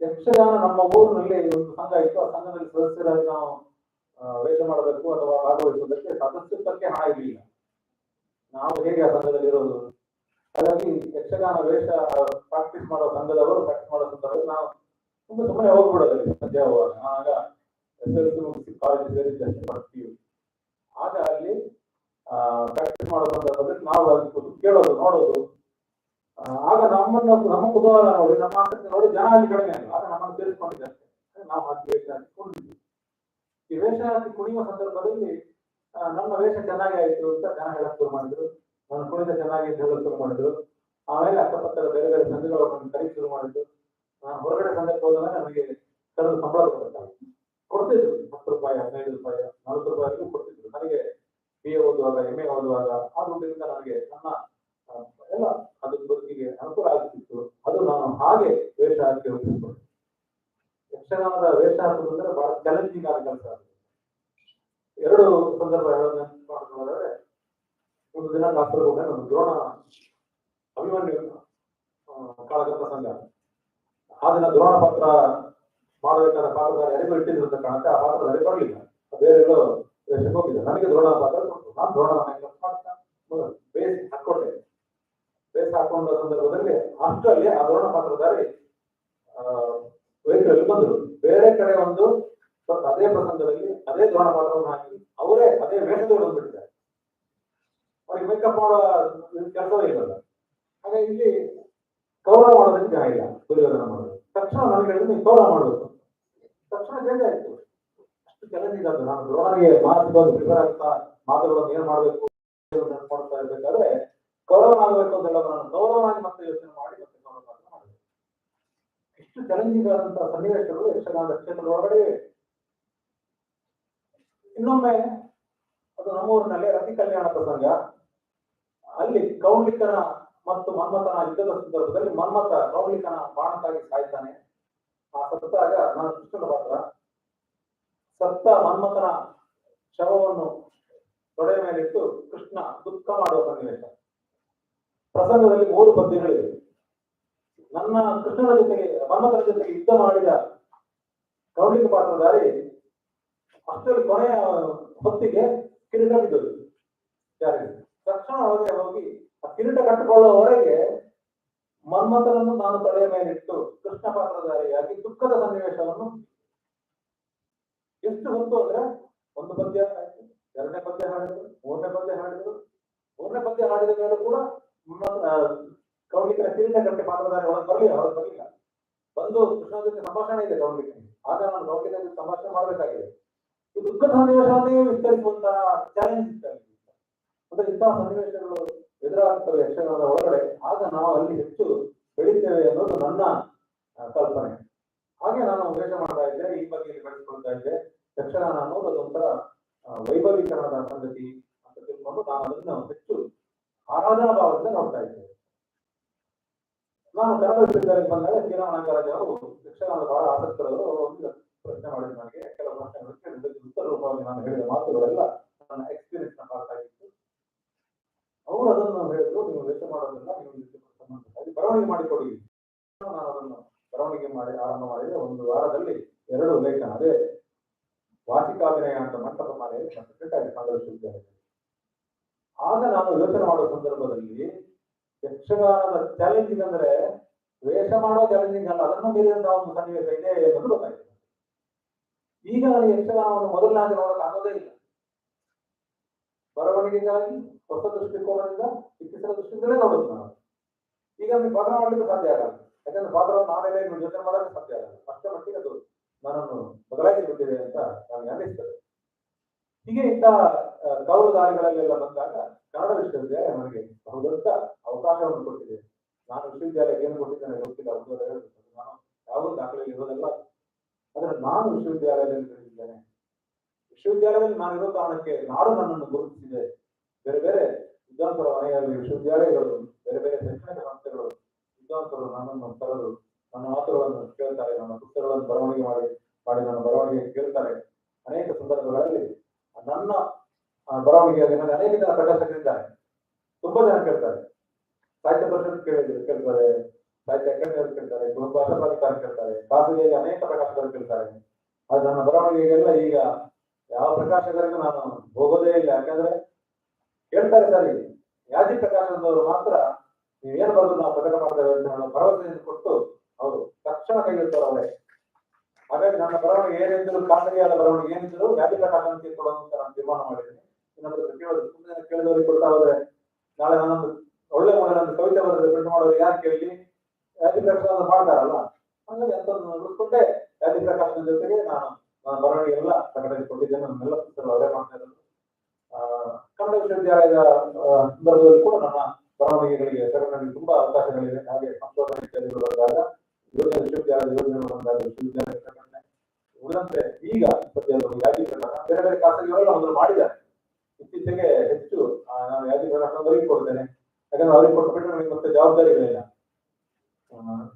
S1: ಯಕ್ಷಗಾನ ನಮ್ಮ ಊರಿನಲ್ಲಿ ಒಂದು ಸಂಘ ಇತ್ತು. ಆ ಸಂಘದಲ್ಲಿ ಸದಸ್ಯರಾಗಿ ನಾವು ವೇಷ ಮಾಡಬೇಕು ಅಥವಾ ಭಾಗವಹಿಸುವುದಕ್ಕೆ ಸದಸ್ಯತ್ವಕ್ಕೆ ಹಣ ಇರಲಿಲ್ಲ. ನಾವು ಹೇಗೆ ಆ ಸಂಘದಲ್ಲಿ ಇರೋದು ಹಾಗಾಗಿ ಯಕ್ಷಗಾನ ವೇಷ ಪ್ರಾಕ್ಟೀಸ್ ಮಾಡೋ ಸಂಘದವರು ಪ್ರಾಕ್ಟೀಸ್ ಮಾಡೋ ಸಂದರ್ಭದಲ್ಲಿ ನಾವು ತುಂಬಾ ಸುಮ್ಮನೆ ಹೋಗ್ಬಿಡೋದಲ್ಲಿ ಸದ್ಯ ಹೋಗುವಾಗ ಆಗ ಎಸ್ ಎಲ್ ಸಿ ಕಾಲೇಜ್ ಮಾಡ್ತೀವಿ ಆಗ ಅಲ್ಲಿ ಪ್ರಾಕ್ಟೀಸ್ ಮಾಡೋ ಸಂದರ್ಭದಲ್ಲಿ ನಾವು ಅಲ್ಲಿ ಕೂತು ಕೇಳೋದು, ನೋಡೋದು. ಆಗ ನಮ್ಮನ್ನ ನಮ್ಮ ಕುತೂಹಲ ನೋಡಿ, ನಮ್ಮ ಆಸಕ್ತಿ ನೋಡಿ ಜನ ಅಲ್ಲಿ ಕಡಿಮೆ ಅಲ್ಲ ಆಗ ನಮ್ಮನ್ನು ಸೇರಿಸ್ಕೊಂಡಿದ್ದಾರೆ ನಾವು ಹಾಕಿ ವೇಷ ಹಾಕಿ ಈ ವೇಷ ಕುಣಿಯುವ ಸಂದರ್ಭದಲ್ಲಿ ನಮ್ಮ ವೇಷ ಚೆನ್ನಾಗಿ ಆಯ್ತು ಅಂತ ಜನ ಹೇಳಕ್ ಶುರು ಮಾಡಿದ್ರು. ನನ್ನ ಕುಣಿತ ಚೆನ್ನಾಗಿ ಅಂತ ಹೇಳಕ್ ಶುರು ಮಾಡಿದ್ರು. ಆಮೇಲೆ ಅಕ್ಕಪಕ್ಕದ ಬೇರೆ ಬೇರೆ ಸಂಘಗಳು ಕರಿ ಶುರು ಮಾಡಿದ್ರು. ನಾನು ಹೊರಗಡೆ ಸಂಘಕ್ಕೆ ಹೋದ ಮೇಲೆ ನಮಗೆ ಕರೆದು ಸಂಬಳ ಕೊಡ್ತಾರೆ. ಕೊಡ್ತಿದ್ರು, ಹತ್ತು ರೂಪಾಯಿ, ಹದಿನೈದು ರೂಪಾಯಿ, ನಲವತ್ತು ರೂಪಾಯಿ ಕೊಡ್ತಿದ್ರು. ನನಗೆ ಬಿ ಎ ಓದುವಾಗ ಎಂ ಎ ಓದುವಾಗ ಆ ದುಡ್ಡಿನಿಂದ ನನಗೆ ನನ್ನ ಎಲ್ಲ ಅದು ಬದುಕಿಗೆ ಅನುಕೂಲ ಆಗ್ತಿತ್ತು. ಅದು ನಾನು ಹಾಗೆ ವೇಷ ಹಾಕಿ ಹೋಗಿದ್ದೆ ಯಕ್ಷಗಾನದ ವೇಷ ಹಾಕುವುದಂದ್ರೆ ಬಹಳ ಚಾಲೆಂಜಿಂಗ್ ಆದ ಕೆಲಸ ಎರಡು ಸಂದರ್ಭ ಮಾಡ್ಕೊಳ್ಳೋದಾದ್ರೆ ಒಂದು ದಿನ ಕಾಸರಗೋಡೆ ನಾನು ದ್ರೋಣ ಅಭಿಮನ್ಯು ಆ, ಪ್ರಸಂಗ ಆ ದಿನ ದ್ರೋಣ ಪಾತ್ರ ಮಾಡಬೇಕಾದ ಪಾತ್ರಧಾರಿ ಯಾರಿಗೂ ಇಟ್ಟಿದ್ರಂತ ಕಾಣುತ್ತೆ. ಆ ಪಾತ್ರಧಾರಿ ಬರಲಿಲ್ಲ. ಬೇರೆ ಹೋಗಿಲ್ಲ. ನನಗೆ ದ್ರೋಣ ಪಾತ್ರ ನಾನು ದ್ರೋಣ ಮಾಡ್ತಾ ಬೇಸ್ ಹಾಕೊಂಡೆ ಬೇಸ್ ಹಾಕೊಂಡ ಸಂದರ್ಭದಲ್ಲಿ ಅಷ್ಟರಲ್ಲಿ ಆ ದ್ರೋಣ ಪಾತ್ರಧಾರಿ ವೆಹಿಕಲ್ ಬಂದರು. ಬೇರೆ ಕಡೆ ಒಂದು ಅದೇ ಪ್ರಸಂಗದಲ್ಲಿ ಅದೇ ದ್ರೋಣ ಪಾತ್ರವನ್ನು ಹಾಕಿ ಅವರೇ ಅದೇ ವೇಷದಲ್ಲಿ ಬಿಟ್ಟಿದ್ದಾರೆ ಅವ್ರಿಗೆ ಮೇಕಪ್ ಮಾಡೋ ಕೆಲಸವೇ ಇಲ್ಲ ಹಾಗೆ ಇಲ್ಲಿ ಕೌರವ ಮಾಡೋದಕ್ಕೆ ಇಲ್ಲ, ದುರ್ಯೋಧನ ಮಾಡೋದು. ತಕ್ಷಣ ನನಗೆ ಹೇಳಿದ್ರೆ ನೀವು ಕೌರವ ಮಾಡಬೇಕು. ತಕ್ಷಣ ಚೇಂಜ್ ಆಯ್ತು. ಅಷ್ಟು ಚಾಲೆಂಜಿಂಗ್ ಅದು ನಾನು ಮಾತು ಬಂದು ಪ್ರಿಪೇರ್ ಆಗ್ತಾ ಮಾತುಗಳನ್ನು ಏನ್ ಮಾಡ್ಬೇಕು ಮಾಡ್ತಾ ಇರ್ಬೇಕಾದ್ರೆ ಕೌರವನಾಗಬೇಕು ಅಂತೆಲ್ಲ ನಾನು. ಗೌರವವಾಗಿ ಮತ್ತೆ ಯೋಚನೆ ಮಾಡಿ ಮತ್ತೆ ಮಾಡಬೇಕು. ಎಷ್ಟು ಚಾಲೆಂಜಿಂಗ್ ಆದಂತಹ ಸನ್ನಿವೇಶಗಳು ಯಕ್ಷಗಾನದ ಕ್ಷೇತ್ರದ ಹೊರಗಡೆ. ಇನ್ನೊಮ್ಮೆ ಅದು ನಮ್ಮೂರಿನಲ್ಲಿ ರತಿ ಕಲ್ಯಾಣ ಪ್ರಸಂಗ. ಅಲ್ಲಿ ಕೌಂಡಿಕನ ಮತ್ತು ಮನ್ಮಥನ ಯುದ್ಧದ ಸಂದರ್ಭದಲ್ಲಿ ಮನ್ಮಥ ಕೌಂಡಿಕನ ಬಾಣಕ್ಕಾಗಿ ಸಾಯ್ತಾನೆ. ಆ ಸತ್ತಾಗ ನಾನು ಕೃಷ್ಣನ ಪಾತ್ರ. ಸತ್ತ ಮನ್ಮಥನ ಶವವನ್ನು ತೊಡೆಯ ಮೇಲಿಟ್ಟು ಕೃಷ್ಣ ದುಃಖ ಮಾಡುವ ಸನ್ನಿವೇಶ. ಪ್ರಸಂಗದಲ್ಲಿ ಮೂರು ಪದ್ಯಗಳಿವೆ. ನನ್ನ ಕೃಷ್ಣನ ಜೊತೆಗೆ ಮನ್ಮಥನ ಜೊತೆಗೆ ಯುದ್ಧ ಮಾಡಿದ ಕೌಲಿಕ ಪಾತ್ರಧಾರಿ, ಅಷ್ಟರಲ್ಲಿ ಕೊನೆಯ ಹೊತ್ತಿಗೆ ಕಿರೀಟ ಬಿದ್ದದು ಯಾರಿಗೆ? ತಕ್ಷಣ ಒಳಗೆ ಹೋಗಿ ಆ ಕಿರೀಟ ಕಟ್ಟಿಕೊಳ್ಳುವವರೆಗೆ ಮನ್ಮಥನನ್ನು ನಾನು ತಲೆಯ ಮೇಲಿಟ್ಟು ಕೃಷ್ಣ ಪಾತ್ರಧಾರಿಯಾಗಿ ದುಃಖದ ಸನ್ನಿವೇಶವನ್ನು. ಎಷ್ಟು ಹೊತ್ತು ಅಂದ್ರೆ ಒಂದು ಪದ್ಯ ಆಯ್ತು. ಎರಡನೇ ಪದ್ಯ ಹಾಡಿದ್ರು, ಮೂರನೇ ಪದ್ಯ ಹಾಡಿದ್ರು. ಮೂರನೇ ಪದ್ಯ ಹಾಡಿದ ಮೇಲೆ ಕೂಡ ಕೌಲಿಕರ ಕಿರೀಟ ಕಟ್ಟಿ ಪಾತ್ರಧಾರಿ ಒಳಗೆ ಬರಲಿಲ್ಲ ಅವನು ಬರಲಿಲ್ಲ. ಬಂದು ಕೃಷ್ಣ ಜೊತೆ ಸಂಭಾಷಣೆ ಇದೆ ಕೌಲಿಕ. ಆಗ ನಾನು ಕೌಲಿಕ ಜೊತೆ ಸಂಭಾಷಣೆ ಮಾಡಬೇಕಾಗಿದೆ. ಈ ದುಃಖದ ಸನ್ನಿವೇಶವನ್ನೇ ವಿಸ್ತರಿಸುವಂತಹ ಚಾಲೆಂಜ್. ಅಂದ್ರೆ ಇಂತಹ ಸನ್ನಿವೇಶಗಳು ಎದುರಾಗ್ತವೆ ಯಕ್ಷಗಾನದ ಒಳಗಡೆ. ಆಗ ನಾವು ಅಲ್ಲಿ ಹೆಚ್ಚು ಬೆಳಿತೇವೆ ಅನ್ನೋದು ನನ್ನ ಕಲ್ಪನೆ. ಹಾಗೆ ನಾನು ವೇಷ ಮಾಡ್ತಾ ಇದ್ದೆ, ಈ ಬಗ್ಗೆ ಬೆಳೆಸ್ಕೊಳ್ತಾ ಇದ್ದೆ. ಯಕ್ಷಗಾನ ಅನ್ನೋದು ಅದೊಂಥರ ವೈಭವೀಕರಣದ ಸಂಗತಿ ಅಂತ ತಿಳ್ಕೊಂಡು ನಾನು ಅದನ್ನು ಹೆಚ್ಚು ಆರಾಧನಾ ಭಾವದಿಂದ ನೋಡ್ತಾ ಇದ್ದೇವೆ. ನಾನು ಕನ್ನಡ ಬಂದಾಗ ಶ್ರೀರಾಮ ನಾಗರಾಜ್ ಅವರು ಯಕ್ಷಗಾನದ ಬಹಳ ಆಸಕ್ತರವರು ಒಂದು ಪ್ರಶ್ನೆ ಮಾಡಿದ ನನಗೆ. ಕೆಲವು ಪ್ರಶ್ನೆಗಳು ಉತ್ತರ ರೂಪವಾಗಿ ನಾನು ಹೇಳಿದ ಮಾತುಗಳೆಲ್ಲ ನನ್ನ ಎಕ್ಸ್ಪೀರಿಯನ್ಸ್ನ ಪಾರ್ಟ್ ಆಗಿತ್ತು. ಅವರು ಅದನ್ನು ಹೇಳಿದ್ರು, ನೀವು ವೆಚ್ಚ ಮಾಡೋದಿಲ್ಲ, ನೀವು ಸಂಬಂಧಪಟ್ಟಾಗಿ ಬರವಣಿಗೆ ಮಾಡಿಕೊಡಿ. ನಾನು ಅದನ್ನು ಬರವಣಿಗೆ ಮಾಡಿ, ಆರಂಭ ಮಾಡಿದ. ಒಂದು ವಾರದಲ್ಲಿ ಎರಡು ಲೇಖನ ಅದೇ ವಾಚಿಕಾಭಿನಯ ಅಂತ ಮಂಟಪ ಮನೆಯಲ್ಲಿ ಕಟ್ಟಾಗಿ ಸಂಗ್ರಹಿಸಿದ್ದೇನೆ ಆಗ ನಾನು ಯೋಚನೆ ಮಾಡುವ ಸಂದರ್ಭದಲ್ಲಿ ಯಕ್ಷಗಾನದ ಚಾಲೆಂಜಿಂಗ್ ಅಂದ್ರೆ ವೇಷ ಮಾಡೋ ಚಾಲೆಂಜಿಂಗ್ ಅಲ್ಲ, ಅದನ್ನು ಮೀರಿದಂತಹ ಒಂದು ಸನ್ನಿವೇಶ ಇದೆ ಅನ್ನೋದು ಗೊತ್ತಾಯಿತು. ಈಗ ನನಗೆ ಯಕ್ಷಗಾನವನ್ನು ಮೊದಲನಾಗಿ ನೋಡಕ್ ಆಗೋದೇ ಇಲ್ಲ. ಬರವಣಿಗೆಗಾಗಿ, ಹೊಸ ದೃಷ್ಟಿಕೋನದಿಂದ ಇತ್ತೀಚಿನ ದೃಷ್ಟಿಯಿಂದಲೇ ನೋಡೋದು ನಾನು. ಈಗ ನನಗೆ ಪಾತ್ರ ಮಾಡಲಿಕ್ಕೆ ಸಾಧ್ಯ ಆಗಲ್ಲ. ಯಾಕಂದ್ರೆ ಪಾತ್ರವನ್ನು ನಾನೇ ನಿಮ್ಮ ಯೋಚನೆ ಮಾಡೋಕೆ ಸಾಧ್ಯ ಆಗಲ್ಲ. ಅಷ್ಟರ ಮಟ್ಟಿಗೆ ಅದು ನನ್ನನ್ನು ಬದಲಾಯಿಸಿ ಬಿಟ್ಟಿದೆ ಅಂತ ನನಗೆ ಅನ್ನಿಸ್ತದೆ ಹೀಗೆ ಇಂತಹ ಆ, ಕೌಲು ದಾರಿಗಳಲ್ಲೆಲ್ಲ ಬಂದಾಗ ಕನ್ನಡ ವಿಶ್ವವಿದ್ಯಾಲಯ ನನಗೆ ಬಹುದೊಡ್ಡ ಅವಕಾಶವನ್ನು ಕೊಟ್ಟಿದೆ. ನಾನು ವಿಶ್ವವಿದ್ಯಾಲಯಕ್ಕೆ ಏನು ಕೊಟ್ಟಿದ್ದೇನೆ ಗೊತ್ತಿಲ್ಲ ನಾನು ಯಾವ ದಾಖಲೆಯಲ್ಲಿ ಇರೋದಲ್ಲ. ಆದರೆ ನಾನು ವಿಶ್ವವಿದ್ಯಾಲಯದಲ್ಲಿ ಬೆಳೆದಿದ್ದೇನೆ ವಿಶ್ವವಿದ್ಯಾಲಯದಲ್ಲಿ ನಾನು ಇರೋ ಕಾರಣಕ್ಕೆ ನಾಡು ನನ್ನನ್ನು ಗುರುತಿಸಿದೆ. ಬೇರೆ ಬೇರೆ ವಿದ್ವಾಂಸರ ಮನೆಯಲ್ಲಿ ವಿಶ್ವವಿದ್ಯಾಲಯಗಳು ಬೇರೆ ಬೇರೆ ಶೈಕ್ಷಣಿಕ ಸಂಸ್ಥೆಗಳು ವಿದ್ವಾಂಸರು ನನ್ನನ್ನು ಕರೆದು ನನ್ನ ಮಾತುಗಳನ್ನು ಕೇಳ್ತಾರೆ, ನನ್ನ ಪುಸ್ತಕಗಳನ್ನು ಬರವಣಿಗೆ ಮಾಡಿ ಮಾಡಿ ನನ್ನ ಬರವಣಿಗೆ ಕೇಳ್ತಾರೆ. ಅನೇಕ ಸಂದರ್ಭಗಳಲ್ಲಿ ನನ್ನ ಬರವಣಿಗೆಯಲ್ಲಿ ನನಗೆ ಅನೇಕ ಜನ ಪ್ರಕಾಶಕರಿದ್ದಾರೆ. ತುಂಬಾ ಜನ ಕೇಳ್ತಾರೆ. ಸಾಹಿತ್ಯ ಪರಿಷತ್ ಕೇಳಿದ್ರು ಕೇಳ್ತಾರೆ, ಸಾಹಿತ್ಯ ಅಕಾಡೆಮಿಯವರು ಕೇಳ್ತಾರೆ ಕುಟುಂಬ ಪ್ರಾಧಿಕಾರ ಕೇಳ್ತಾರೆ ಖಾಸಗಿಯಾಗಿ ಅನೇಕ ಪ್ರಕಾಶಕರು ಕೇಳ್ತಾರೆ. ಅದು ನನ್ನ ಬರವಣಿಗೆಗೆಲ್ಲ ಈಗ ಯಾವ ಪ್ರಕಾಶಕರಿಗೂ ನಾನು ಹೋಗೋದೇ ಇಲ್ಲ. ಯಾಕಂದ್ರೆ ಕೇಳ್ತಾರೆ ಸರಿ, ಯಾಜಿ ಪ್ರಕಾಶನದವರು ಮಾತ್ರ ನೀವೇನು ಬರೆದು ನಾವು ಪ್ರಕಟ ಮಾಡ್ತೇವೆ ಅಂತ ಹೇಳೋ ಭರವಸೆಯನ್ನು ಕೊಟ್ಟು ಅವರು ತಕ್ಷಣ ಕೈಗೆತ್ತಾರೆ ಅವರೇ ಹಾಗಾಗಿ ನನ್ನ ಬರವಣಿಗೆ ಏನಿದ್ರು ಖಾಸಗಿಯಾದ ಬರವಣಿಗೆ ಏನಿದ್ರು ಯಾಜಿ ಪ್ರಕಾಶನ ಕೊಡೋದು ಅಂತ ನಾನು ತೀರ್ಮಾನ ಮಾಡಿದ್ದೀನಿ. ಇನ್ನೊಂದು ಕೇಳೋದು ಸುಮ್ಮನೆ ಕೇಳಿದವರಿಗೆ ಕೊಡ್ತಾ ಹೋದ್ರೆ ನಾಳೆ ನಾನೊಂದು ಒಳ್ಳೆ ಒಳ್ಳೆ ಒಂದು ಕವಿತೆ ಬರೆದ್ರೆ ಪ್ರಿಂಟ್ ಮಾಡೋರು ಯಾರು ಕೇಳಿ? ವ್ಯಾಧಿ ಪ್ರಕಾಶನ ಮಾಡ್ತಾರಲ್ಲ? ಹಂಗಾಗಿ ಅಂತ ಉಳ್ಕೊಂಡೆ ಯಾಜಿ ಪ್ರಕಾಶನ ಜೊತೆಗೆ ನಾನು ನಾನು ಬರವಣಿಗೆ ಎಲ್ಲ ಪ್ರಕಟಿಸಿಕೊಂಡಿದ್ದೇನೆ ನನ್ನೆಲ್ಲ ಪುಸ್ತಕಗಳು ಅವರೇ ಮಾಡ್ತಾ ಇರೋದು. ಕನ್ನಡ ವಿಶ್ವವಿದ್ಯಾಲಯದ ಸಂದರ್ಭದಲ್ಲಿ ಕೂಡ ನನ್ನ ಬರವಣಿಗೆಗಳಿಗೆ, ಪ್ರಕಟಣೆಗೆ ತುಂಬಾ ಅವಕಾಶಗಳಿವೆ. ಹಾಗೆ ಸಂಶೋಧನೆ ಇತ್ಯಾದಿಗಳು ಬಂದಾಗ ಯೋಜನೆ ವಿಶ್ವವಿದ್ಯಾಲಯದ ಯೋಜನೆ ಉಳಿದಂತೆ ಈಗ ಸದ್ಯ ಒಂದು ಯಾದಿ ಪ್ರಕರಣ. ಬೇರೆ ಬೇರೆ ಖಾಸಗಿಯವರೆಲ್ಲ ಅವರು ಮಾಡಿದ್ದಾರೆ. ಇತ್ತೀಚೆಗೆ ಹೆಚ್ಚು ನಾನು ಯಾದಿ ಪ್ರಕರಣದವರಿಗೆ ಕೊಡ್ತೇನೆ ಯಾಕಂದ್ರೆ ಅವ್ರಿಗೆ ಕೊಟ್ಟುಬಿಟ್ರೆ ನನಗೆ ಮತ್ತೆ ಜವಾಬ್ದಾರಿಗಳಿಲ್ಲ.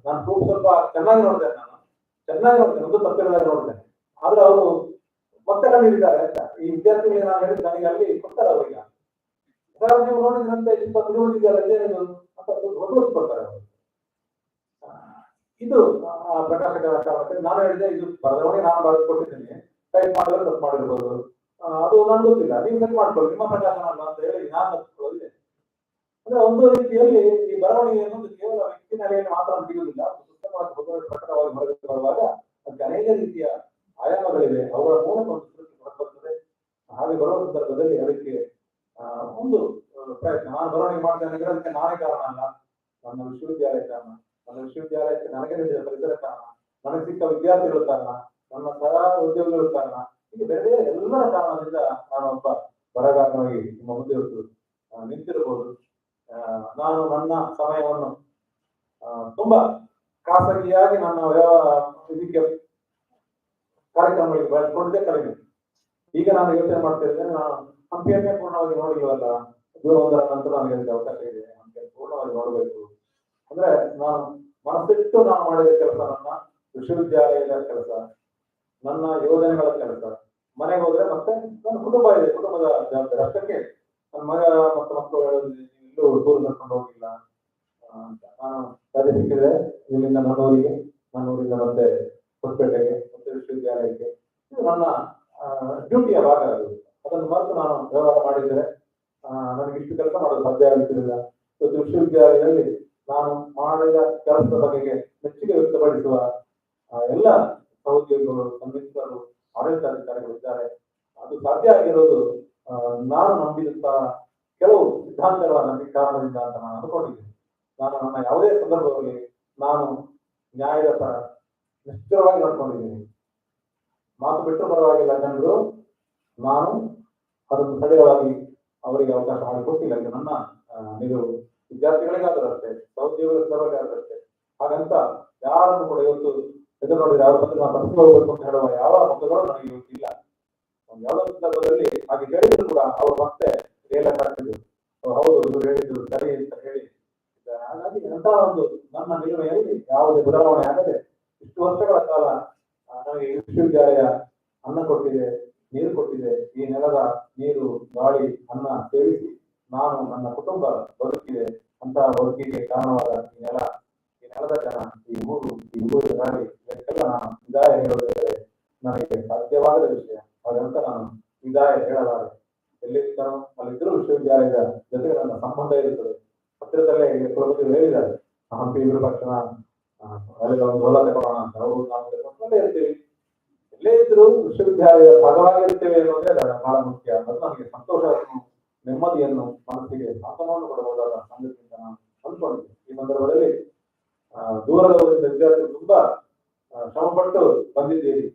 S1: ನಾನು ಪ್ರೂಫ್ ಸ್ವಲ್ಪ ಚೆನ್ನಾಗಿ ನೋಡ್ತೇನೆ ನಾನು. ಚೆನ್ನಾಗಿ ನೋಡ್ತೇನೆ ಒಂದು ತಪ್ಪಿಲ್ಲದಾಗ ನೋಡ್ತೇನೆ ಆದ್ರೆ ಅವರು ಮತ್ತೆ ಕಂಡಿದ್ದಾರೆ ಅಂತ. ಈ ವಿದ್ಯಾರ್ಥಿಗಳಿಗೆ ನಾನು ಹೇಳಿದ್ರೆ ನನಗೆ ಅಲ್ಲಿ ಕೊಡ್ತಾರೆ ಅವ್ರಿಗೆ ಸರ್ ನೀವು ನೋಡಿದ್ರಂತೆ ಇಪ್ಪತ್ತು ಇದೇನಿದು ಅಂತ. ಹೊರತು ಕೊಡ್ತಾರೆ ಅವರು. ಇದು ಪ್ರಕಾಶ ಕಾರಣಕ್ಕೆ ನಾನು ಹೇಳಿದೆ, ಇದು ಬರವಣಿಗೆ ನಾನು ಬರೆದು ಕೊಟ್ಟಿದ್ದೀನಿ ಟೈಪ್ ಮಾಡಿದ್ರೆ ತಪ್ಪು ಮಾಡಿರ್ಬೋದು. ಅದು ನಾನು ಗೊತ್ತಿಲ್ಲ. ನೀವು ಸೆಟ್ ಮಾಡ್ಕೊಳ್ಳಿ. ನಿಮ್ಮ ಪ್ರಕಾಶನ ಅಲ್ಲ ಅಂತ ಹೇಳಿ ನಾನು ತಪ್ಪಿಕೊಳ್ಳೋದಿದೆ ಅಂದ್ರೆ ಒಂದು ರೀತಿಯಲ್ಲಿ ಈ ಬರವಣಿಗೆ ಅನ್ನೋದು ಕೇವಲ ವ್ಯಕ್ತಿ ನೆಲೆಯಲ್ಲಿ ಮಾತ್ರ ಅದು ಪುಸ್ತಕವಾಗಿ ಹೊರಗಡೆ ಪ್ರಕಟವಾಗಿ ಹೊರಗೆ ಬರುವಾಗ ಅದಕ್ಕೆ ಅನೇಕ ರೀತಿಯ ಆಯಾಮಗಳಿವೆ. ಅವುಗಳ ಮೂಲಕ ಒಂದು ಸೃಷ್ಟಿ ಹೊರಬರ್ತದೆ ಹಾಗೆ ಬರುವ ಸಂದರ್ಭದಲ್ಲಿ ಅದಕ್ಕೆ ಒಂದು ಪ್ರಯತ್ನ. ನಾನು ಬರವಣಿಗೆ ಮಾಡ್ತೇನೆ ಅದಕ್ಕೆ ನಾನೇ ಕಾರಣ ಅಲ್ಲ. ನನ್ನ ವಿಶ್ವವಿದ್ಯಾಲಯ ಕಾರಣ. ನನ್ನ ವಿಶ್ವವಿದ್ಯಾಲಯಕ್ಕೆ ನನಗೆ ನೀಡಿದ ಪರಿಸರ ಕಾರಣ, ನನಗೆ ಸಿಕ್ಕ ವಿದ್ಯಾರ್ಥಿಗಳ ಕಾರಣ, ನನ್ನ ಸಹ ಉದ್ಯೋಗಿಗಳ ಕಾರಣ, ಹೀಗೆ ಬೇರೆ ಎಲ್ಲರ ಕಾರಣದಿಂದ ನಾನು ಒಬ್ಬ ಬರಗಾರನಾಗಿ ನಿಮ್ಮ ಮುಂದೆ ನಿಂತಿರಬಹುದು. ನಾನು ನನ್ನ ಸಮಯವನ್ನು ತುಂಬಾ ಖಾಸಗಿಯಾಗಿ ನನ್ನ ಇದಕ್ಕೆ ಕಾರ್ಯಕ್ರಮಗಳಿಗೆ ಬಳಸ್ಕೊಂಡಿದ್ದೆ ಕಡಿಮೆ. ಈಗ ನಾನು ಯೋಚನೆ ಮಾಡ್ತಾ ಇದ್ದೇನೆ, ನಾನು ಹಂಪಿಯನ್ನೇ ಪೂರ್ಣವಾಗಿ ನೋಡಿಲ್ವಲ್ಲ ಜೂನ್ ಒಂದರ ನಂತರ ನನಗೆ ಅವಕಾಶ ಇದೆ, ಹಂಪಿಯನ್ನು ಪೂರ್ಣವಾಗಿ ನೋಡಬೇಕು. ಅಂದ್ರೆ ನಾನು ಮನಸ್ಸಿಟ್ಟು ನಾನು ಮಾಡಿದ ಕೆಲಸ ನನ್ನ ವಿಶ್ವವಿದ್ಯಾಲಯದ ಕೆಲಸ, ನನ್ನ ಯೋಜನೆಗಳ ಕೆಲಸ. ಮನೆಗೆ ಹೋದ್ರೆ ಮತ್ತೆ ನನ್ನ ಕುಟುಂಬ ಇದೆ, ಕುಟುಂಬದ ಜವಾಬ್ದಾರಿ ನನ್ನ ಮಗ ಮತ್ತು ಮಕ್ಕಳು ಎಲ್ಲೂ ಟೂರ್ ನಡ್ಕೊಂಡು ಹೋಗಿಲ್ಲ. ಅಂತ. ನಾನು ರಜೆ ಸಿಕ್ಕಿದ್ರೆ ಇಲ್ಲಿಂದ ನನ್ನ ಊರಿಂದ ಮತ್ತೆ ಹೊಸಪೇಟೆಗೆ, ಮತ್ತೆ ವಿಶ್ವವಿದ್ಯಾಲಯಕ್ಕೆ. ಇದು ನನ್ನ ಡ್ಯೂಟಿಯ ಭಾಗ ಅದು. ಅದನ್ನು ಮರೆತು ನಾನು ವ್ಯವಹಾರ ಮಾಡಿದರೆ ನನಗೆ ಇಷ್ಟು ಕೆಲಸ ಮಾಡೋದು ಸಾಧ್ಯ ಆಗುತ್ತಿರಲಿಲ್ಲ ಇವತ್ತು ವಿಶ್ವವಿದ್ಯಾಲಯದಲ್ಲಿ ನಾನು ಮಾಡಿದ ಕೆಲಸದ ಬಗೆಗೆ ಮೆಚ್ಚುಗೆ ವ್ಯಕ್ತಪಡಿಸುವ ಎಲ್ಲ ಸಹೋದ್ಯೋಗಿಗಳು ಸಂಬಂಧಿಕರು ಆಡಳಿತಾಧಿಕಾರಿಗಳು ಇದ್ದಾರೆ. ಅದು ಸಾಧ್ಯ ಆಗಿರೋದು ನಾನು ನಂಬಿದಂತಹ ಕೆಲವು ಸಿದ್ಧಾಂತಗಳ ನಂಬಿಕೆ ಕಾರಣದಿಂದ ಅಂತ ನಾನು ಅನ್ಕೊಂಡಿದ್ದೀನಿ ನಾನು ನನ್ನ ಯಾವುದೇ ಸಂದರ್ಭದಲ್ಲಿ ನಾನು ನ್ಯಾಯದ ಪರ ನಿಶ್ಚಲವಾಗಿ ನಡ್ಕೊಂಡಿದ್ದೀನಿ. ಮಾತು ಬಿಟ್ಟು ಪರವಾಗಿಲ್ಲ ಜನರು. ನಾನು ಅದನ್ನು ಸಡಿಲವಾಗಿ ಅವರಿಗೆ ಅವಕಾಶ ಮಾಡಿಕೊಟ್ಟಿಲ್ಲ ಇದು ನನ್ನ ನಿಲುವು. ವಿದ್ಯಾರ್ಥಿಗಳಿಗಾದ್ರೂ ಸೌದ್ಯೋಗ ಸಹೋದ್ಯೋಗಿಗಳಿಗಾದ್ರೂ ಅಷ್ಟೇ ಹಾಗಂತ ಯಾರನ್ನು ಕೂಡ ಇವತ್ತು ಎದುರು ನೋಡಿದ್ರೆ ಅವರ ಬಗ್ಗೆ ನಾನು ತಪ್ಪಿಸಿ ಹೋಗ್ಬೇಕು ಅಂತ ಹೇಳುವ ಯಾವ ಮುಖಗಳು ನನಗೆ ಇವತ್ತಿಲ್ಲ. ಯಾವುದೋ ಸಂದರ್ಭದಲ್ಲಿ ಹಾಗೆ ಹೇಳಿದ್ರು ಕೂಡ ಅವರು ಮತ್ತೆ ರಿಯಲ್ ಆಗ್ತಿದ್ರು ಹೌದು, ಇವರು ಹೇಳಿದ್ರು, ಸರಿ ಅಂತ ಹೇಳಿ. ಹಾಗಾಗಿ ಅಂತ ಒಂದು ನನ್ನ ನಿರ್ಣಯದಲ್ಲಿ ಯಾವುದೇ ಬದಲಾವಣೆ ಆಗದೆ ಇಷ್ಟು ವರ್ಷಗಳ ಕಾಲ ನಮಗೆ ವಿಶ್ವವಿದ್ಯಾಲಯ ಅನ್ನ ಕೊಟ್ಟಿದೆ, ನೀರು ಕೊಟ್ಟಿದೆ, ಈ ನೆಲದ ನೀರು, ಗಾಳಿ, ಅನ್ನ ಸೇವಿಸಿ. ನಾನು ನನ್ನ ಕುಟುಂಬ ಬದುಕಿದೆ, ಅಂತ ಬದುಕಿಗೆ ಕಾರಣವಾದ ಈ ನೆಲ, ಈ ನೆಲದ ಜನ, ಈ ಊರು, ಈ ಊರಿನ ಗಾಳಿ ಇದಕ್ಕೆಲ್ಲ ನಾನು ವಿದಾಯ ಹೇಳುವುದಾದರೆ ನನಗೆ ಸಾಧ್ಯವಾಗದ ವಿಷಯ. ಹಾಗಂತ ನಾನು ವಿದಾಯ ಹೇಳಲಾರೆ ನಾನು ಅಲ್ಲಿದ್ದರೂ ವಿಶ್ವವಿದ್ಯಾಲಯದ ಜೊತೆಗೆ ನನ್ನ ಸಂಬಂಧ ಇರುತ್ತದೆ. ಹತ್ತಿರದಲ್ಲೇ ಕುಲಪತಿಗಳು ಹೇಳಿದ್ದಾರೆ. ಹಂಪಿ ವಿರೂಪಾಕ್ಷಣ ಅಲ್ಲಿ ಒಂದು ತಗೊಳ್ಳೋಣ ಅಂತ ಅವರು ನಾವು ಸಂಬಂಧ ಇರ್ತೀವಿ. ಎಲ್ಲೇ ಇದ್ರೂ ವಿಶ್ವವಿದ್ಯಾಲಯದ ಭಾಗವಾಗಿರ್ತೇವೆ ಅನ್ನೋದೇ ಬಹಳ ಮುಖ್ಯ ಅದು ನನಗೆ ಸಂತೋಷವನ್ನು ನೆಮ್ಮದಿಯನ್ನು ಮನಸ್ಸಿಗೆ ಸಾಂತ್ವನವನ್ನು ಕೊಡಬಹುದಾದ ಸಂಗತಿ ಅಂತ ನಾನು ಅಂದ್ಕೊಂಡಿದ್ದೆ ಈ ಸಂದರ್ಭದಲ್ಲಿ ದೂರದ ಊರಿನ ವಿದ್ಯಾರ್ಥಿಗಳು ತುಂಬಾ ಶ್ರಮಪಟ್ಟು ಬಂದಿದ್ದೀರಿ.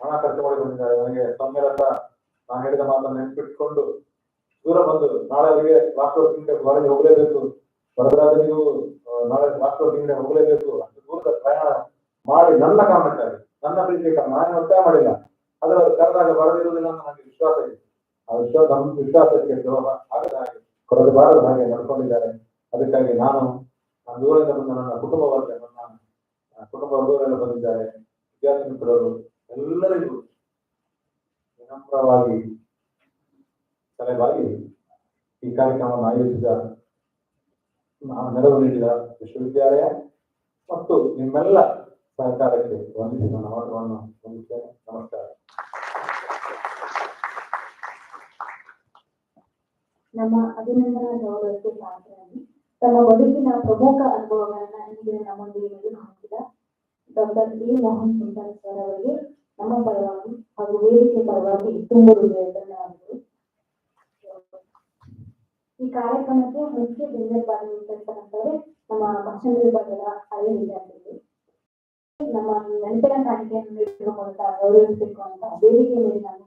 S1: ಹಣ ಖರ್ಚು ಮಾಡಿ ಬಂದಿದ್ದಾರೆ. ನನಗೆ ಸಮ್ಮೇಳನ ನಾನು ಹೇಳಿದ ಮಾತನ್ನು ನೆನಪಿಟ್ಕೊಂಡು ದೂರ ಬಂದು ನಾಳೆ ಅವರಿಗೆ ಕ್ರೀಡೆ ಹೊರಗೆ ಹೋಗಲೇಬೇಕು. ವರದರಾಜ ನೀವು ನಾಳೆ ರಾಷ್ಟ್ರ ಕ್ರೀಡೆ ಹೋಗಲೇಬೇಕು. ಅಷ್ಟು ದೂರದ ಪ್ರಯಾಣ ಮಾಡಿ ನನ್ನ ಕಾರಣಕ್ಕಾಗಿ, ನನ್ನ ಪ್ರೀತಿಯ ಕಾರಣ. ನಾನು ಒತ್ತಾಯ ಮಾಡಿಲ್ಲ. ಅದರ ಕರೆದಾಗ ಬರದಿರುವುದಿಲ್ಲ ನನಗೆ ನಮ್ಮ ವಿಶ್ವಾಸಕ್ಕೆ ದ್ರೋಹ ಆಗದ ಹಾಗೆ, ಕೊಡದೆ ಬಾರದ ಹಾಗೆ ನಡ್ಕೊಂಡಿದ್ದಾರೆ ಅದಕ್ಕಾಗಿ ನಾನು ದೂರದಿಂದ ಬಂದ ನನ್ನ ಕುಟುಂಬ ವರ್ಗ, ನನ್ನ ಕುಟುಂಬ ಹುಡುಗರೆಲ್ಲ ಬಂದಿದ್ದಾರೆ. ವಿದ್ಯಾರ್ಥಿ ಮಿತ್ರರು ಎಲ್ಲರಿಗೂ ವಿನಮ್ರವಾಗಿ ತಲೆಬಾಗಿ ಈ ಕಾರ್ಯಕ್ರಮವನ್ನು ಆಯೋಜಿಸಿದ ನೆರವು ನೀಡಿದ ವಿಶ್ವವಿದ್ಯಾಲಯ ಮತ್ತು ನಿಮ್ಮೆಲ್ಲ ಸಹಕಾರಕ್ಕೆ ವಂದಿಸಿ ನನ್ನ ಮಾತುಗಳನ್ನು ಹೊಂದಿದ್ದೇನೆ ನಮಸ್ಕಾರ
S2: ನಮ್ಮ ಅಭಿನಂದನಾ ಗೌರವಕ್ಕೆ ಪಾತ್ರರಾಗಿ ತಮ್ಮ ಬದುಕಿನ ಪ್ರಮುಖ ಅನುಭವಗಳನ್ನ ಇಂದಿನ ನಮ್ಮೊಂದಿಗೆ ಹಾಕಿದ doctor B Mohan Sundar sir ಅವರಿಗೆ ನಮ್ಮ ಪರವಾಗಿ ಹಾಗೂ ವೇದಿಕೆ ಪರವಾಗಿ ತುಂಬ ಹೃದಯ ಧನ್ಯವಾದಗಳು. ಈ ಕಾರ್ಯಕ್ರಮಕ್ಕೆ ಮುಖ್ಯ ಬೆಂಬಲಿತಕ್ಕಂಥವ್ರೆ ನಮ್ಮ ಭಾಷಣ ವಿಭಾಗದ ಹಳೆಯ ವಿದ್ಯಾರ್ಥಿಗಳು. ನಮ್ಮ ನೆನಪಿನ ಕಾಣಿಕೆಯನ್ನು ನೀಡುವ ಮೂಲಕ ಗೌರವಿಸಬೇಕು ಅಂತ ವೇದಿಕೆ ಮೇಲೆ ನಾನು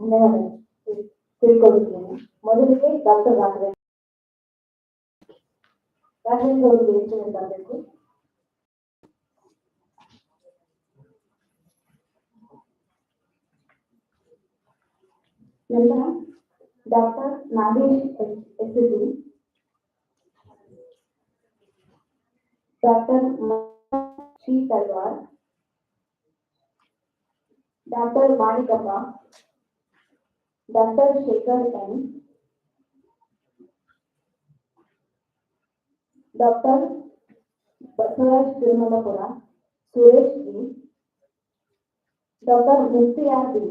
S2: ಧನ್ಯವಾದಗಳು ತಿಳ್ಕೊಳ್ಳುತ್ತೇನೆ ಮೊದಲಿಗೆ ಡಾಕ್ಟರ್ ರಾಘವೇಂದ್ರ ರಾಘವೇಂದ್ರ ಅವರು ವೇದಿಕೆ ಬರಬೇಕು ನಂತರ doctor Nagesh S S doctor Shri Talwar doctor Manikappa doctor Shekhar N doctor Basavaraj Tirumalapura Suresh G doctor Muktiyar B